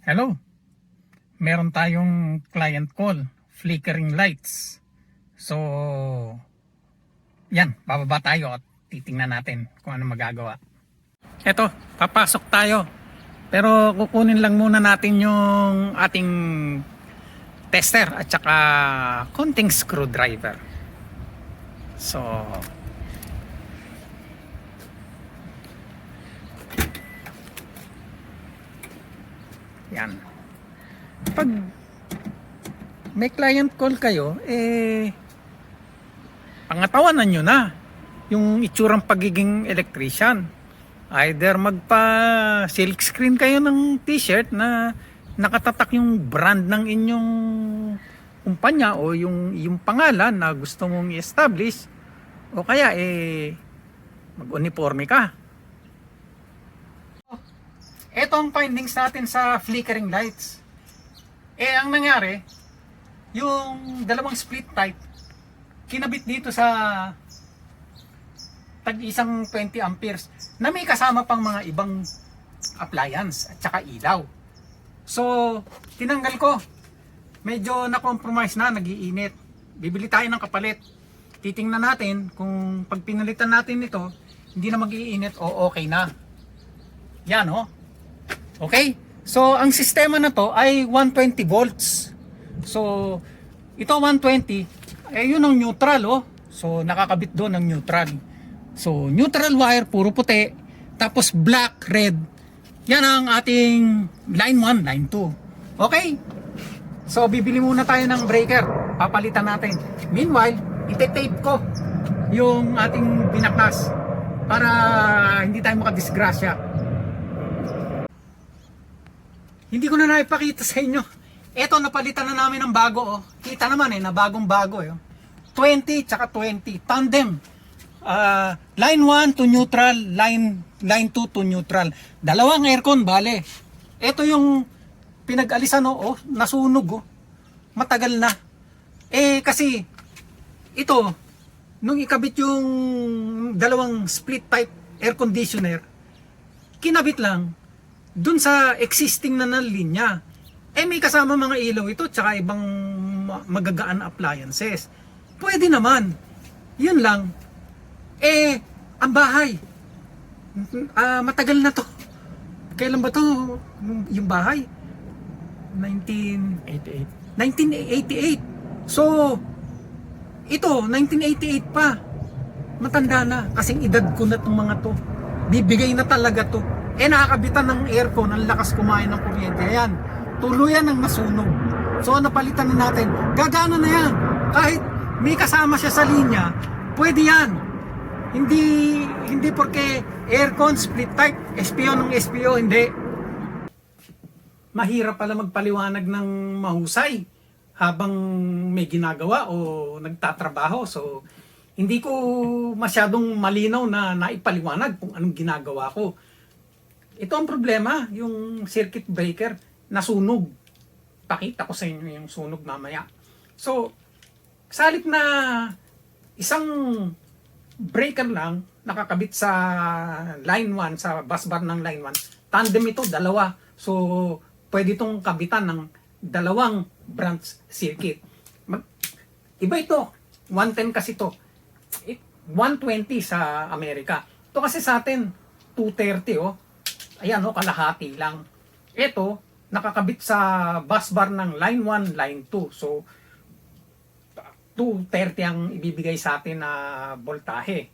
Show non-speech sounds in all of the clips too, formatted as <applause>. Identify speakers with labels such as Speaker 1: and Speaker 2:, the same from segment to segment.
Speaker 1: Hello. Meron tayong client call, flickering lights. So, yan, bababa tayo at titingnan natin kung ano magagawa. Eto, papasok tayo. Pero kukunin lang muna natin yung ating tester at saka konting screwdriver. So, yan. Pag may client call kayo, eh, pangatawanan nyo na yung itsurang pagiging electrician. Either magpa silk screen kayo ng t-shirt na nakatatak yung brand ng inyong kumpanya o yung, yung pangalan na gusto mong i-establish o kaya eh mag-uniforme ka. Ito ang findings natin sa flickering lights. Eh, ang nangyari, yung dalawang split type, kinabit dito sa tag isang 20 amperes na may kasama pang mga ibang appliance at saka ilaw. So, tinanggal ko. Medyo na-compromise na, nagiinit. Bibili tayo ng kapalit. Titingnan natin kung pag pinalitan natin ito, hindi na mag-iinit o okay na. Yan, oh. Okay? So, ang sistema na to ay 120 volts. So, ito 120, eh yun ang neutral, oh. So, nakakabit doon ang neutral. So, neutral wire, puro puti. Tapos black, red. Yan ang ating line 1, line 2. Okay? So, bibili muna tayo ng breaker. Papalitan natin. Meanwhile, ite-tape ko yung ating binaklas para hindi tayo makadisgrasya. Hindi ko na naipakita sa inyo. Eto, napalitan na namin ng bago. Oh. Kita naman eh, na bagong bago. Eh. oh. 20 tsaka 20. Tandem. Ah, line 1 to neutral, line line 2 to neutral. Dalawang aircon, bale. Ito yung pinag-alisan oh, oh, nasunog oh. Matagal na. Eh kasi ito nung ikabit yung dalawang split type air conditioner, kinabit lang dun sa existing na na linya. Eh may kasama mga ilaw ito tsaka ibang ma- magagaan na appliances. Pwede naman. Yun lang. Eh, ang bahay. Ah, matagal na to. Kailan ba to yung bahay? 1988. 1988. So, ito, 1988 pa. Matanda na. Kasing edad ko na itong mga to. Bibigay na talaga to. Eh, nakakabitan ng aircon. Ang lakas kumain ng kuryente. Ayan. Tuluyan ang nasunog. So, napalitan na natin. Gagana na yan. Kahit may kasama siya sa linya, pwede yan. Hindi hindi porque aircon split type, SPO ng SPO, hindi. Mahirap pala magpaliwanag ng mahusay habang may ginagawa o nagtatrabaho. So, hindi ko masyadong malinaw na naipaliwanag kung anong ginagawa ko. Ito ang problema, yung circuit breaker. Nasunog. Pakita ko sa inyo yung sunog mamaya. So, sa halip na isang breaker lang nakakabit sa line 1 sa bus bar ng line 1 tandem ito dalawa. So pwede itong kabitan ng dalawang branch circuit. Mag, iba ito. 110 kasi ito. It- 120 sa Amerika. Ito kasi sa atin 230 oh ayan oh kalahati lang ito nakakabit sa bus bar ng line 1 line 2 so 230 ang ibibigay sa atin na voltahe.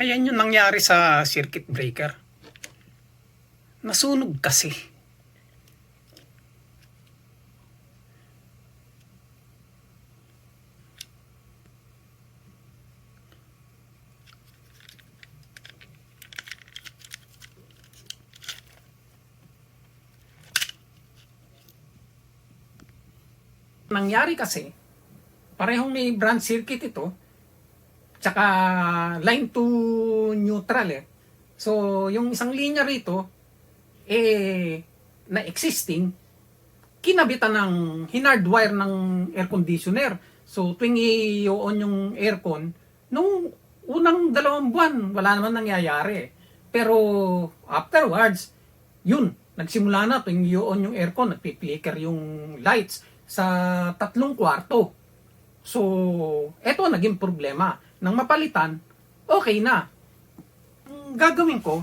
Speaker 1: Ayan yung nangyari sa circuit breaker. Nasunog kasi. Nangyari kasi, parehong may branch circuit ito, tsaka line to neutral eh. So, yung isang linya rito, eh, na existing, kinabitan ng hinardwire ng air conditioner. So, tuwing i-on yung aircon, nung unang dalawang buwan, wala naman nangyayari. Pero afterwards, yun, nagsimula na tuwing i-on yung aircon, nagpi-flicker yung lights sa tatlong kwarto. So, eto naging problema. Nang mapalitan, okay na. Ang gagawin ko,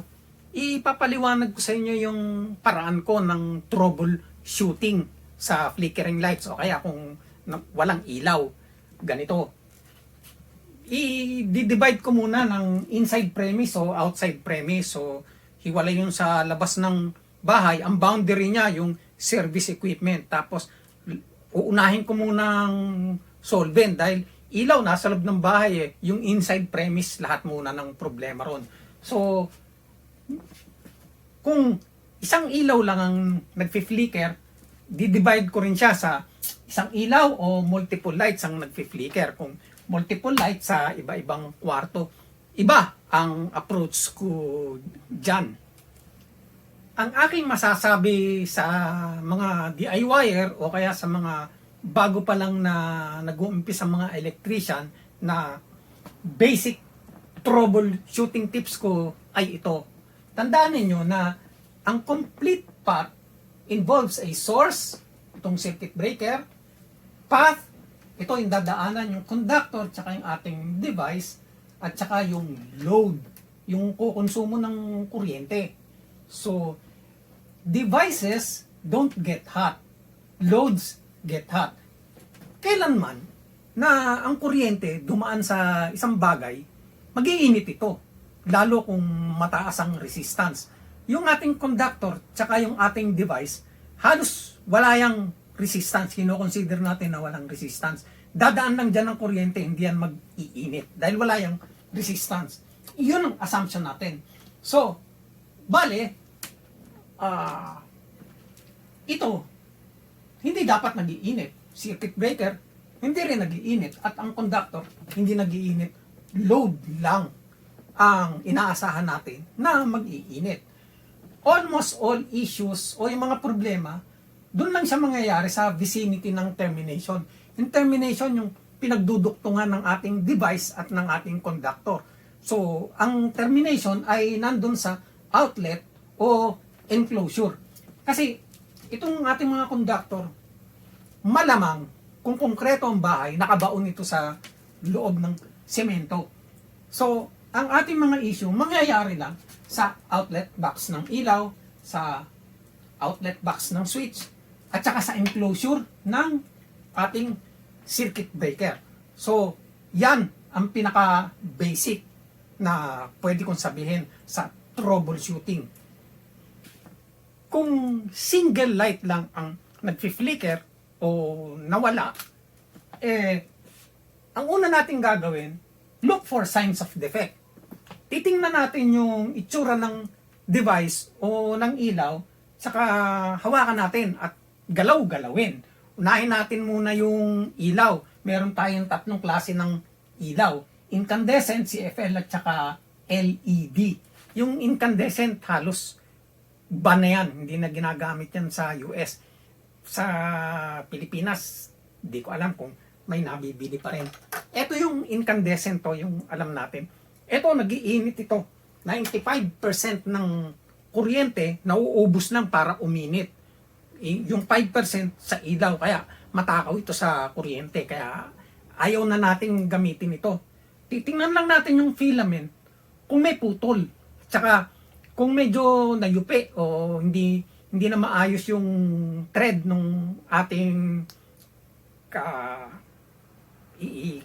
Speaker 1: ipapaliwanag ko sa inyo yung paraan ko ng troubleshooting sa flickering lights o kaya kung walang ilaw. Ganito. I-divide ko muna ng inside premise o outside premise. So, hiwalay yun sa labas ng bahay. Ang boundary niya, yung service equipment. Tapos, uunahin ko muna ang solvent dahil ilaw nasa loob ng bahay eh. Yung inside premise, lahat muna ng problema ron. So, kung isang ilaw lang ang nagfi-flicker, di-divide ko rin siya sa isang ilaw o multiple lights ang nagfi-flicker. Kung multiple lights sa iba-ibang kwarto, iba ang approach ko dyan. Ang aking masasabi sa mga DIYer o kaya sa mga bago pa lang na nag-uumpisa mga electrician na basic troubleshooting tips ko ay ito. Tandaan ninyo na ang complete path involves a source, itong circuit breaker, path, ito yung dadaanan yung conductor tsaka yung ating device at tsaka yung load, yung kukonsumo ng kuryente. So, devices don't get hot. Loads get hot. Kailanman na ang kuryente dumaan sa isang bagay, magiinit ito. Lalo kung mataas ang resistance. Yung ating conductor, tsaka yung ating device, halos wala yung resistance. Kino-consider natin na walang resistance. Dadaan lang dyan ng kuryente, hindi yan mag-iinit. Dahil wala yung resistance. Yun ang assumption natin. So, bale, ah, ito, hindi dapat nagiinit. Circuit breaker, hindi rin nagiinit. At ang conductor, hindi nagiinit. Load lang ang inaasahan natin na mag-iinit. Almost all issues o yung mga problema, doon lang siya mangyayari sa vicinity ng termination. Yung termination, yung pinagduduktungan ng ating device at ng ating conductor. So, ang termination ay nandun sa outlet o enclosure. Kasi, itong ating mga conductor, malamang kung konkreto ang bahay, nakabaon ito sa loob ng semento. So, ang ating mga issue, mangyayari lang sa outlet box ng ilaw, sa outlet box ng switch, at saka sa enclosure ng ating circuit breaker. So, yan ang pinaka-basic na pwede kong sabihin sa troubleshooting. Kung single light lang ang nagfi-flicker o nawala, eh, ang una nating gagawin, look for signs of defect. Titingnan natin yung itsura ng device o ng ilaw, saka hawakan natin at galaw-galawin. Unahin natin muna yung ilaw. Meron tayong tatlong klase ng ilaw. Incandescent, CFL at saka LED. Yung incandescent halos ban na yan. Hindi na ginagamit yan sa US. Sa Pilipinas, di ko alam kung may nabibili pa rin. Ito yung incandescent to, yung alam natin. Ito, nagiinit ito. 95% ng kuryente nauubos lang para uminit. Yung 5% sa ilaw, kaya matakaw ito sa kuryente. Kaya ayaw na natin gamitin ito. Titingnan lang natin yung filament kung may putol. Tsaka kung medyo nayupi o hindi hindi na maayos yung thread nung ating ka i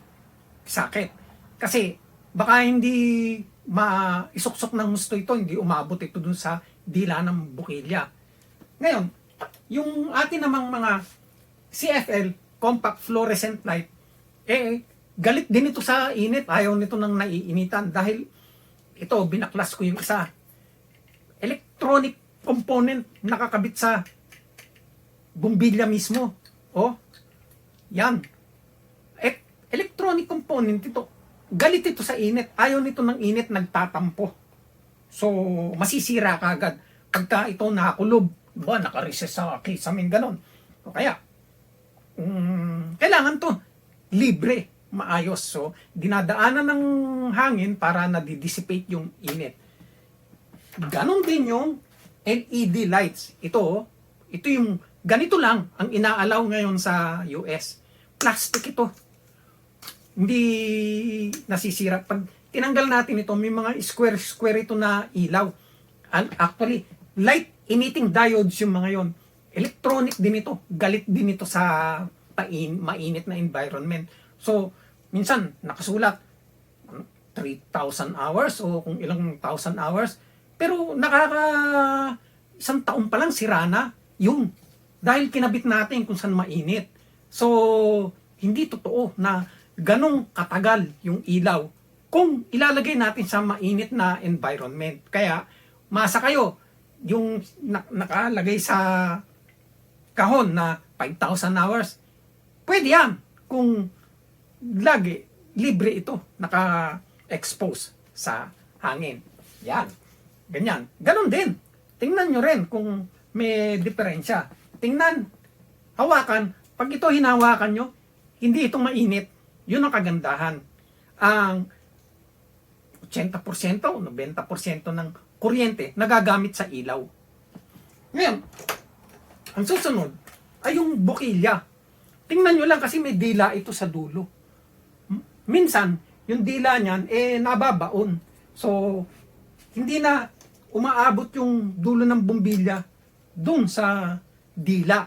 Speaker 1: sakit. Kasi baka hindi maisuksok ng gusto ito, hindi umabot ito dun sa dila ng bukilya. Ngayon, yung atin namang mga CFL, compact fluorescent light, eh, galit din ito sa init. Ayaw nito nang naiinitan dahil ito, binaklas ko yung isa. Electronic component nakakabit sa bumbilya mismo. Oh, yan. E- electronic component ito. Galit ito sa init. Ayaw nito ng init, nagtatampo. So, masisira ka agad. Pagka ito nakakulob, ba, nakareses sa kisame, ganon. O kaya, mm, kailangan to libre, maayos. So, dinadaanan ng hangin para nadidissipate yung init. Ganon din yung LED lights. Ito, ito yung ganito lang ang inaalaw ngayon sa US. Plastic ito. Hindi nasisira. Pag tinanggal natin ito, may mga square-square ito na ilaw. Al- Actually, light emitting diodes yung mga yon. Electronic din ito. Galit din ito sa pain, mainit na environment. So, minsan, nakasulat, 3,000 hours o kung ilang thousand hours. Pero nakaka isang taon pa lang sira na yun. Dahil kinabit natin kung saan mainit. So, hindi totoo na ganong katagal yung ilaw kung ilalagay natin sa mainit na environment. Kaya, masa kayo, yung na- nakalagay sa kahon na 5,000 hours, pwede yan kung lagi libre ito naka-expose sa hangin. Yan. Ganyan. Ganon din. Tingnan nyo rin kung may diferensya. Tingnan. Hawakan. Pag ito hinawakan nyo, hindi ito mainit. Yun ang kagandahan. Ang 80% o 90% ng kuryente nagagamit sa ilaw. Ngayon, ang susunod ay yung bukilya. Tingnan nyo lang kasi may dila ito sa dulo. Minsan, yung dila niyan, eh, nababaon. So, hindi na umaabot yung dulo ng bumbilya dun sa dila.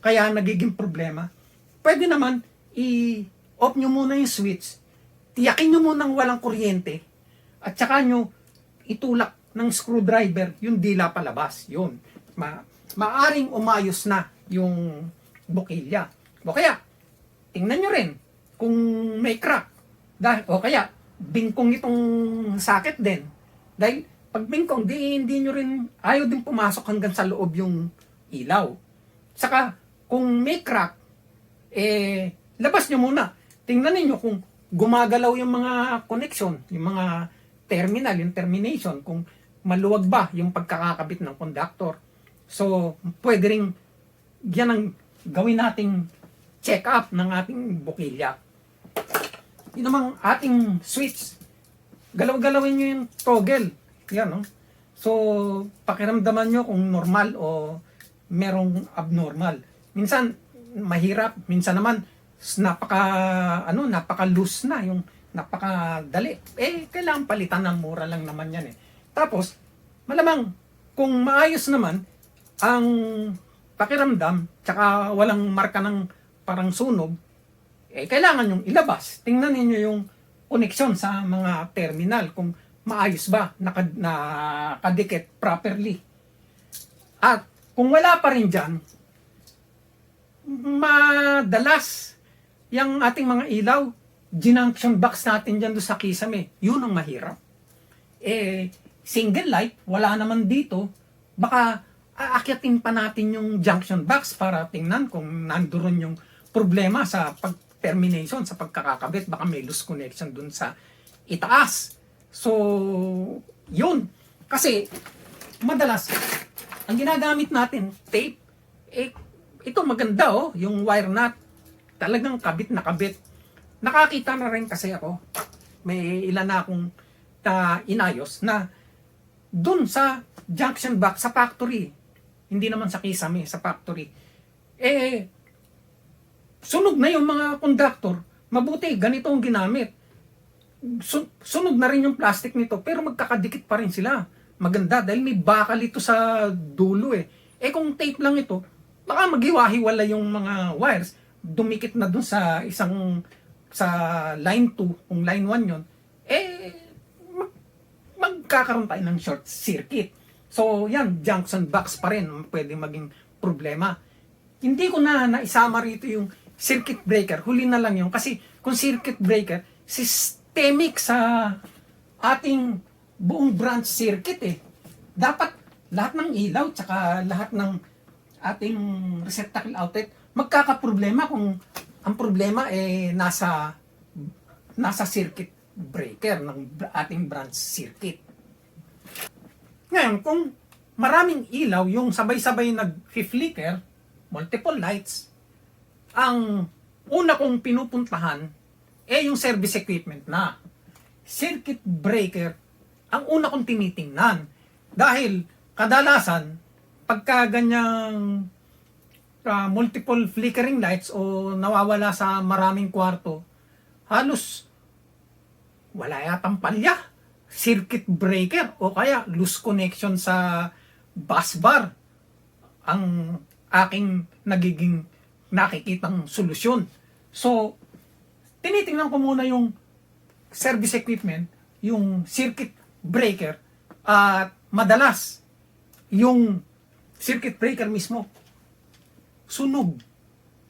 Speaker 1: Kaya nagiging problema. Pwede naman, i-off nyo muna yung switch. Tiyakin nyo muna walang kuryente. At saka nyo itulak ng screwdriver yung dila palabas. Yun. Ma maaring umayos na yung bukilya. O kaya, tingnan nyo rin kung may crack. Dahil, o kaya, bingkong itong socket din. Dahil, pag bingkong, di, hindi nyo rin, ayaw din pumasok hanggang sa loob yung ilaw. Saka, kung may crack, eh, labas nyo muna. Tingnan niyo kung gumagalaw yung mga connection, yung mga terminal, yung termination, kung maluwag ba yung pagkakakabit ng conductor. So, pwede rin yan ang gawin nating check up ng ating bukilya. Yun namang ating switch. Galaw-galawin nyo yung toggle. Yan, no? So, pakiramdaman nyo kung normal o merong abnormal. Minsan, mahirap. Minsan naman, napaka, ano, napaka loose na yung napakadali. Eh, kailangan palitan ng mura lang naman yan eh. Tapos, malamang, kung maayos naman, ang pakiramdam, tsaka walang marka ng parang sunog, eh, kailangan yung ilabas. Tingnan ninyo yung connection sa mga terminal, kung maayos ba, naka, nakadikit properly. At kung wala pa rin dyan, madalas yung ating mga ilaw, junction box natin dyan doon sa kisame, yun ang mahirap. Eh, single light, wala naman dito, baka aakyatin pa natin yung junction box para tingnan kung nandoon yung problema sa pag-termination, sa pagkakakabit, baka may loose connection dun sa itaas. So, yun. Kasi, madalas, ang ginagamit natin, tape, eh, ito maganda oh, yung wire nut. Talagang kabit na kabit. Nakakita na rin kasi ako, may ilan na akong na inayos na dun sa junction box sa factory. Hindi naman sa kisame, sa factory. Eh, sunog na yung mga conductor. Mabuti, ganito ang ginamit. Su- sunog na rin yung plastic nito, pero magkakadikit pa rin sila. Maganda, dahil may bakal ito sa dulo eh. Eh kung tape lang ito, baka maghiwa-hiwala yung mga wires. Dumikit na dun sa isang sa line 2, kung line 1 yon eh, mag, magkakaroon tayo ng short circuit. So, yan, junction box pa rin, pwede maging problema. Hindi ko na naisama rito yung circuit breaker. Huli na lang yun. Kasi kung circuit breaker, systemic sa ating buong branch circuit eh. Dapat lahat ng ilaw tsaka lahat ng ating receptacle outlet magkakaproblema kung ang problema eh nasa nasa circuit breaker ng ating branch circuit. Ngayon, kung maraming ilaw yung sabay-sabay nag-flicker, multiple lights, ang una kong pinupuntahan eh yung service equipment na. Circuit breaker, ang una kong tinitingnan. Dahil kadalasan, pagka ganyang ah, multiple flickering lights o nawawala sa maraming kwarto, halos wala yatang palya. Circuit breaker o kaya loose connection sa bus bar ang aking nagiging nakikitang solusyon. So, tinitingnan ko muna yung service equipment, yung circuit breaker, at madalas, yung circuit breaker mismo, sunog.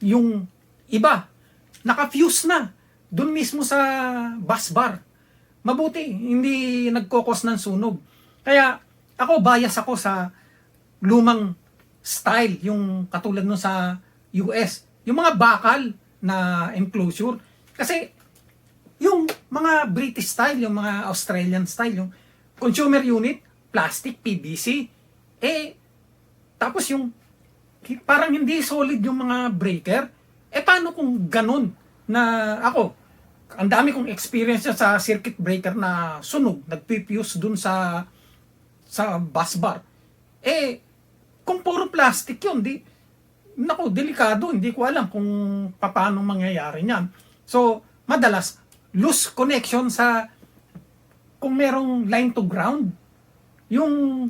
Speaker 1: Yung iba, naka-fuse na, dun mismo sa bus bar. Mabuti, hindi nagkokos ng sunog. Kaya, ako, bias ako sa lumang style, yung katulad nun sa US. Yung mga bakal na enclosure. Kasi, yung mga British style, yung mga Australian style, yung consumer unit, plastic, PVC, eh, tapos yung parang hindi solid yung mga breaker, eh paano kung ganun na ako, ang dami kong experience sa circuit breaker na sunog, nagpipuse dun sa sa bus bar. Eh, kung puro plastic yun, di, naku, delikado, hindi ko alam kung paano mangyayari niyan. So, madalas, loose connection sa kung merong line to ground, yung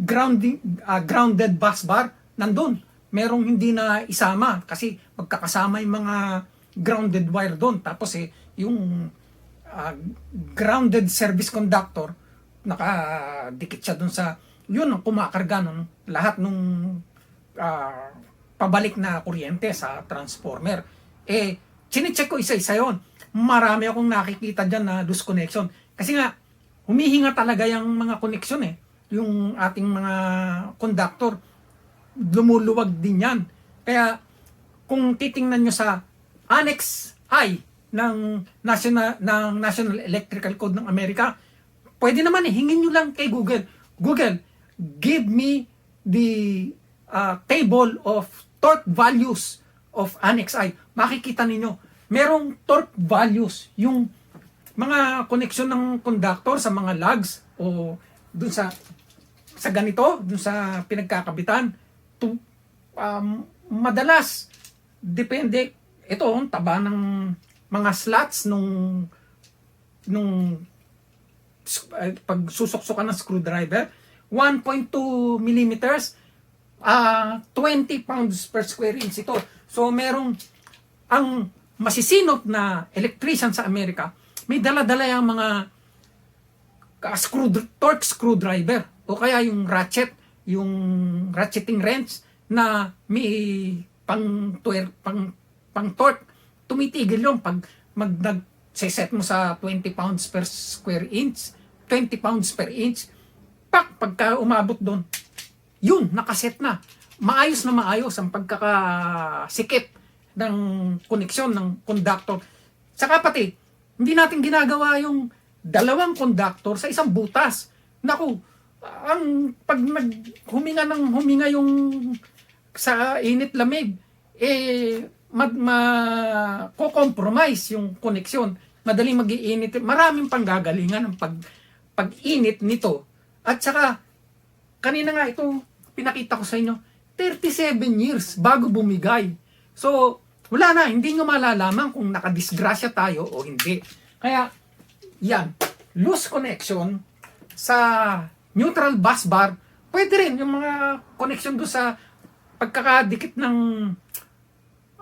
Speaker 1: grounding ah, grounded bus bar nandun. Merong hindi na isama kasi magkakasama yung mga grounded wire doon. Tapos eh, yung ah, grounded service conductor, nakadikit siya doon sa, yun ang kumakarga nun, lahat nung ah, pabalik na kuryente sa transformer. Eh, chinecheck ko isa-isa yon. Marami akong nakikita dyan na loose connection. Kasi nga, humihinga talaga yung mga connection eh. Yung ating mga conductor, lumuluwag din yan. Kaya, kung titingnan nyo sa Annex I ng National, ng National Electrical Code ng Amerika, pwede naman eh, hingin nyo lang kay Google. Google, give me the uh, table of torque values of Annex I. Makikita ninyo, merong torque values, yung mga koneksyon ng conductor sa mga lugs o dun sa sa ganito, dun sa pinagkakabitan, to, um, madalas, depende, ito, ang taba ng mga slots nung nung eh, pag susuksukan ng screwdriver, 1.2 millimeters, ah 20 pounds per square inch ito. So, merong, ang masisinop na electrician sa Amerika, may dala-dala yung mga screw, torque screwdriver o kaya yung ratchet, yung ratcheting wrench na may pang, twer, pang, pang torque. Tumitigil yung pag mag nag set mo sa 20 pounds per square inch, 20 pounds per inch, pak, pagka umabot doon, yun, nakaset na. Maayos na maayos ang pagkakasikip ng koneksyon ng conductor. Saka pati, hindi natin ginagawa yung dalawang conductor sa isang butas. Naku, ang pag nag huminga ng huminga yung sa init lamig, eh, mag, ma, compromise yung koneksyon. Madaling mag-iinit. Maraming panggagalingan ng pag, pag-init nito. At saka, kanina nga ito, pinakita ko sa inyo, 37 years bago bumigay. So, wala na, hindi nyo malalaman kung nakadisgrasya tayo o hindi. Kaya, yan, loose connection sa neutral bus bar, pwede rin yung mga connection do sa pagkakadikit ng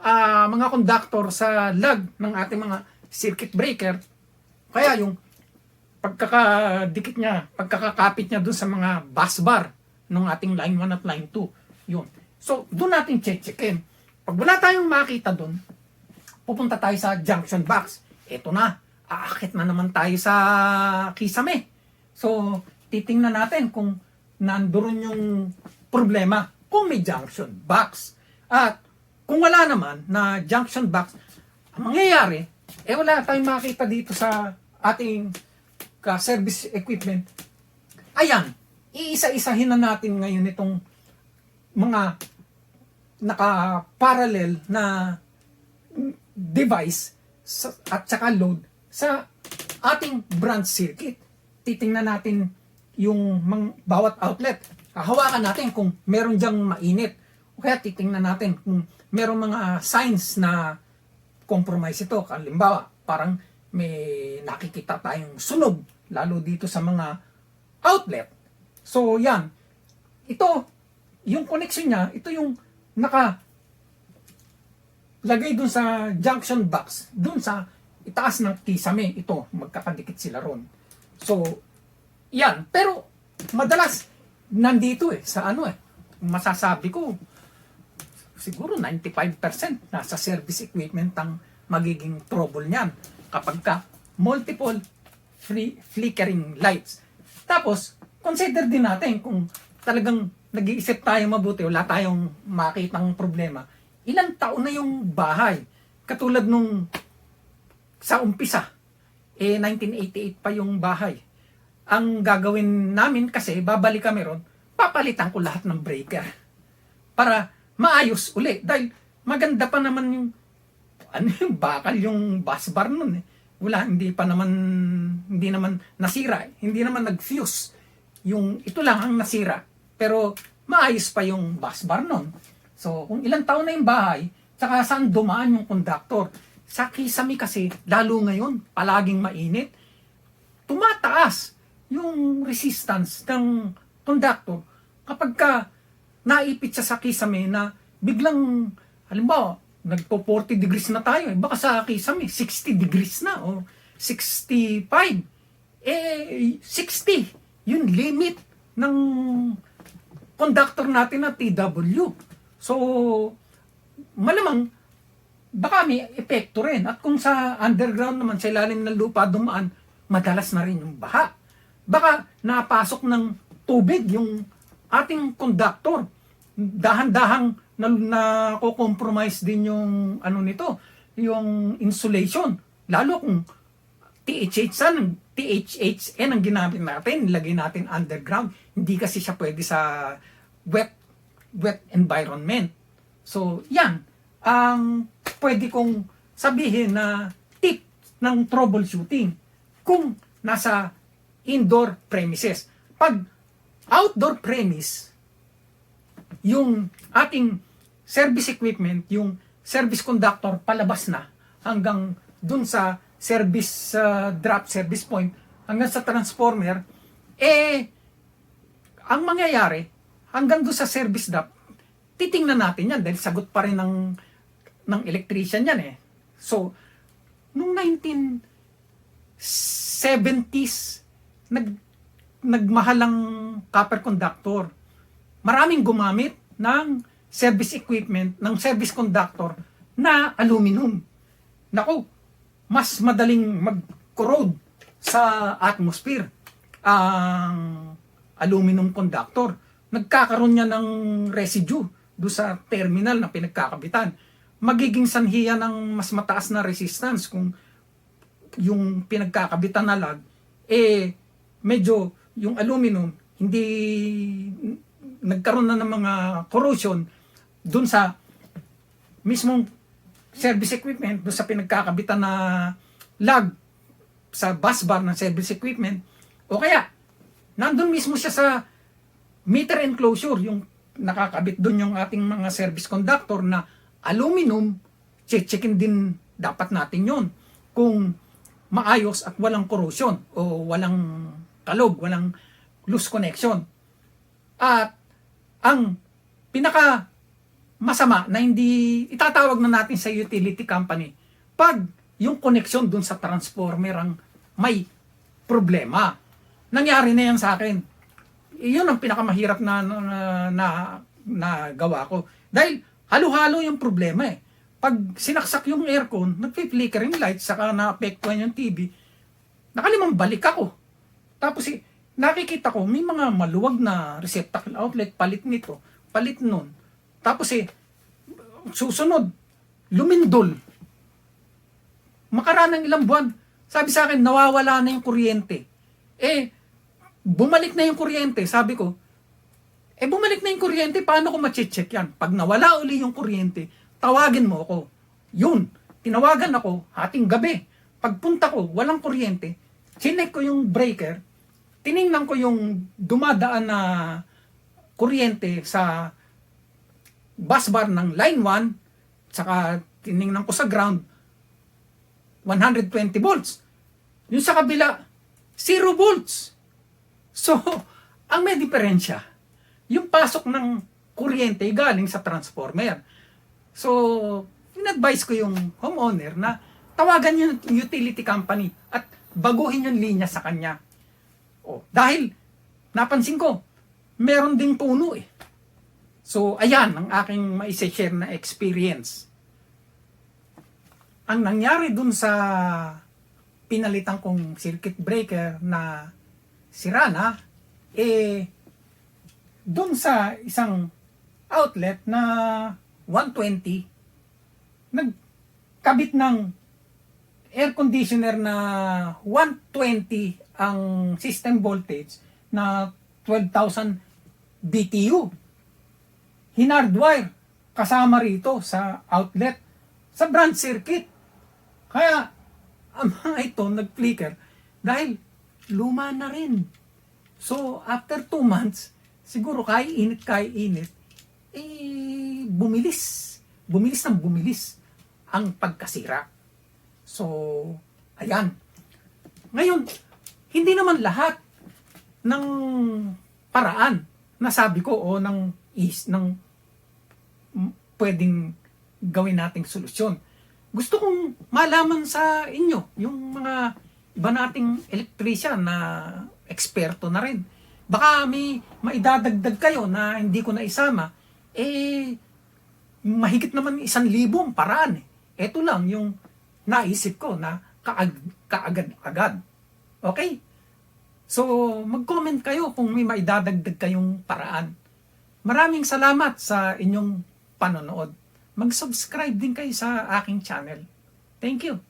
Speaker 1: ah, mga conductor sa lug ng ating mga circuit breaker. Kaya yung pagkakadikit niya, pagkakakapit niya doon sa mga bus bar ng ating line 1 at line 2. Yun. So, doon natin check-checkin. Pag wala tayong makita doon, pupunta tayo sa junction box. Ito na, aakit na naman tayo sa kisame. So, titingnan natin kung nandoon yung problema kung may junction box. At kung wala naman na junction box, ang mangyayari, eh wala tayong makita dito sa ating ka-service equipment. Ayan, iisa-isahin na natin ngayon itong mga naka-parallel na device at saka load sa ating branch circuit. Titingnan natin yung mang, bawat outlet. Hahawakan natin kung meron diyang mainit. O kaya titingnan natin kung meron mga signs na compromise ito. Kalimbawa, parang may nakikita tayong sunog, lalo dito sa mga outlet. So, yan. Ito, yung connection niya, ito yung naka lagay dun sa junction box, dun sa itaas ng kisame, ito, magkakadikit sila ron. So, yan. Pero, madalas, nandito eh, sa ano eh, masasabi ko, siguro 95% nasa service equipment ang magiging trouble niyan kapag ka multiple free flickering lights. Tapos, consider din natin kung talagang nag-iisip tayo mabuti, wala tayong makitang problema, ilang taon na yung bahay. Katulad nung sa umpisa, eh 1988 pa yung bahay. Ang gagawin namin kasi, babalik kami ron, papalitan ko lahat ng breaker. Para maayos uli. Dahil maganda pa naman yung, ano yung bakal yung bus bar nun eh. Wala, hindi pa naman, hindi naman nasira. eh. Hindi naman nag-fuse. Yung, ito lang ang nasira. Pero maayos pa yung bus bar nun. So, kung ilang taon na yung bahay, saka saan dumaan yung conductor. Sa kisame kasi, lalo ngayon, palaging mainit, tumataas yung resistance ng conductor kapag ka naipit siya sa kisame na biglang, halimbawa, nagpo 40 degrees na tayo, eh, baka sa kisame, 60 degrees na o 65. Eh, 60. Yung limit ng conductor natin na TW. So, malamang, baka may epekto rin. At kung sa underground naman, sa ilalim ng lupa dumaan, madalas na rin yung baha. Baka napasok ng tubig yung ating conductor. Dahan-dahang na, na compromise din yung ano nito, yung insulation. Lalo kung THHN, THHN ang ginamit natin, nilagay natin underground. Hindi kasi siya pwede sa wet wet environment. So, yan ang pwede kong sabihin na tip ng troubleshooting kung nasa indoor premises. Pag outdoor premise, yung ating service equipment, yung service conductor palabas na hanggang dun sa service uh, drop service point hanggang sa transformer eh ang mangyayari hanggang doon sa service drop titingnan natin yan dahil sagot pa rin ng ng electrician yan eh so nung 1970s nag nagmahalang copper conductor maraming gumamit ng service equipment ng service conductor na aluminum. Nako, mas madaling mag-corrode sa atmosphere ang aluminum conductor. Nagkakaroon niya ng residue do sa terminal na pinagkakabitan. Magiging sanhiya ng mas mataas na resistance kung yung pinagkakabitan na lag, eh, medyo yung aluminum, hindi nagkaroon na ng mga corrosion dun sa mismong service equipment, dun sa pinagkakabitan na lag sa bus bar ng service equipment, o kaya, nandun mismo siya sa meter enclosure, yung nakakabit dun yung ating mga service conductor na aluminum, check-checkin din dapat natin yon kung maayos at walang corrosion o walang kalog, walang loose connection. At ang pinaka masama na hindi itatawag na natin sa utility company pag yung connection dun sa transformer ang may problema. Nangyari na yan sa akin. Iyon ang pinakamahirap na na, na, na gawa ko. Dahil halo-halo yung problema eh. Pag sinaksak yung aircon, nagpi-flicker yung light, saka naapektuhan yung TV, nakalimang balik ako. Tapos eh, nakikita ko, may mga maluwag na receptacle outlet, palit nito, palit nun. Tapos eh, susunod, lumindol. Makaraan ng ilang buwan, sabi sa akin, nawawala na yung kuryente. Eh, bumalik na yung kuryente, sabi ko, eh bumalik na yung kuryente, paano ko mache-check yan? Pag nawala uli yung kuryente, tawagin mo ako. Yun, tinawagan ako, hating gabi. Pagpunta ko, walang kuryente, chinek ko yung breaker, tiningnan ko yung dumadaan na kuryente sa bus bar ng line 1, saka tiningnan ko sa ground, 120 volts. Yung sa kabila, 0 volts. So, <laughs> ang may diferensya, yung pasok ng kuryente galing sa transformer. So, in-advise ko yung homeowner na tawagan yung utility company at baguhin yung linya sa kanya. O, dahil, napansin ko, meron ding puno eh. So, ayan ang aking maise-share na experience. Ang nangyari dun sa pinalitan kong circuit breaker na sira na, eh, dun sa isang outlet na 120, nagkabit ng air conditioner na 120 ang system voltage na 12,000 BTU. Hinardwire kasama rito sa outlet sa branch circuit. Kaya ang mga ito nag-flicker dahil luma na rin. So after 2 months, siguro kaya init, kaya init, eh bumilis. Bumilis ng bumilis ang pagkasira. So, ayan. Ngayon, hindi naman lahat ng paraan na sabi ko o ng is ng pwedeng gawin nating solusyon. Gusto kong malaman sa inyo yung mga iba nating electrician na eksperto na rin. Baka may maidadagdag kayo na hindi ko na isama. Eh, mahigit naman isang libong paraan. Ito lang yung naisip ko na kaag- kaagad-agad. Okay? So, mag-comment kayo kung may maidadagdag kayong paraan. Maraming salamat sa inyong panonood. Mag-subscribe din kayo sa aking channel. Thank you.